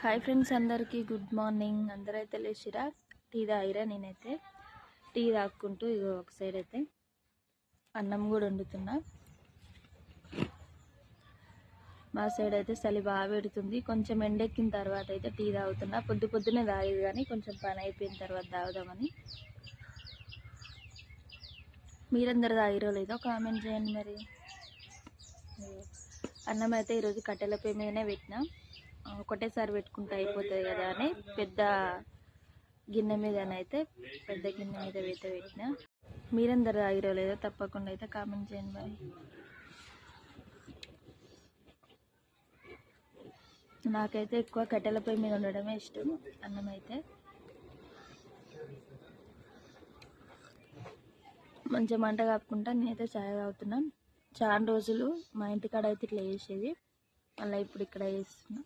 Hi friends అందరికీ good morning అందరైతే లేచిరా? టీ తాగిరా నేనైతే? టీ తాక్కుంటూ ఇగో ఒక సైడ్ అయితే అన్నం కూడా వండుతున్నా. మా సైడ్ అయితే చలి బాగా పెడుతుంది. కొంచెం ఎండెక్కిన తర్వాత అయితే టీ తాగుతున్నా. పొద్దు పొద్దునే తాగేది కానీ కొంచెం పని అయిపోయిన తర్వాత తాగుదామని. మీరందరూ తాగిరో లేదో కామెంట్ చేయండి మరి. అన్నం అయితే ఈరోజు కట్టెల పొయ్యి మీదనే పెట్టినా. ఒకటేసారి పెట్టుకుంటే అయిపోతుంది కదా అని పెద్ద గిన్నె మీదనైతే పెద్ద గిన్నె మీద అయితే పెట్టిన. మీరందరు తాగిరో లేదో తప్పకుండా అయితే కామెంట్ చేయండి మరి. నాకైతే ఎక్కువ కట్టెల పొయ్యి మీద ఉండడమే ఇష్టం అన్నం అయితే. మంచిగా మంట కాపుకుంటా నేనైతే చాయ్ తాగుతున్నాను. చాలా రోజులు మా ఇంటికాడ అయితే ఇట్లా చేసేది. మళ్ళీ ఇప్పుడు ఇక్కడ చేస్తున్నా.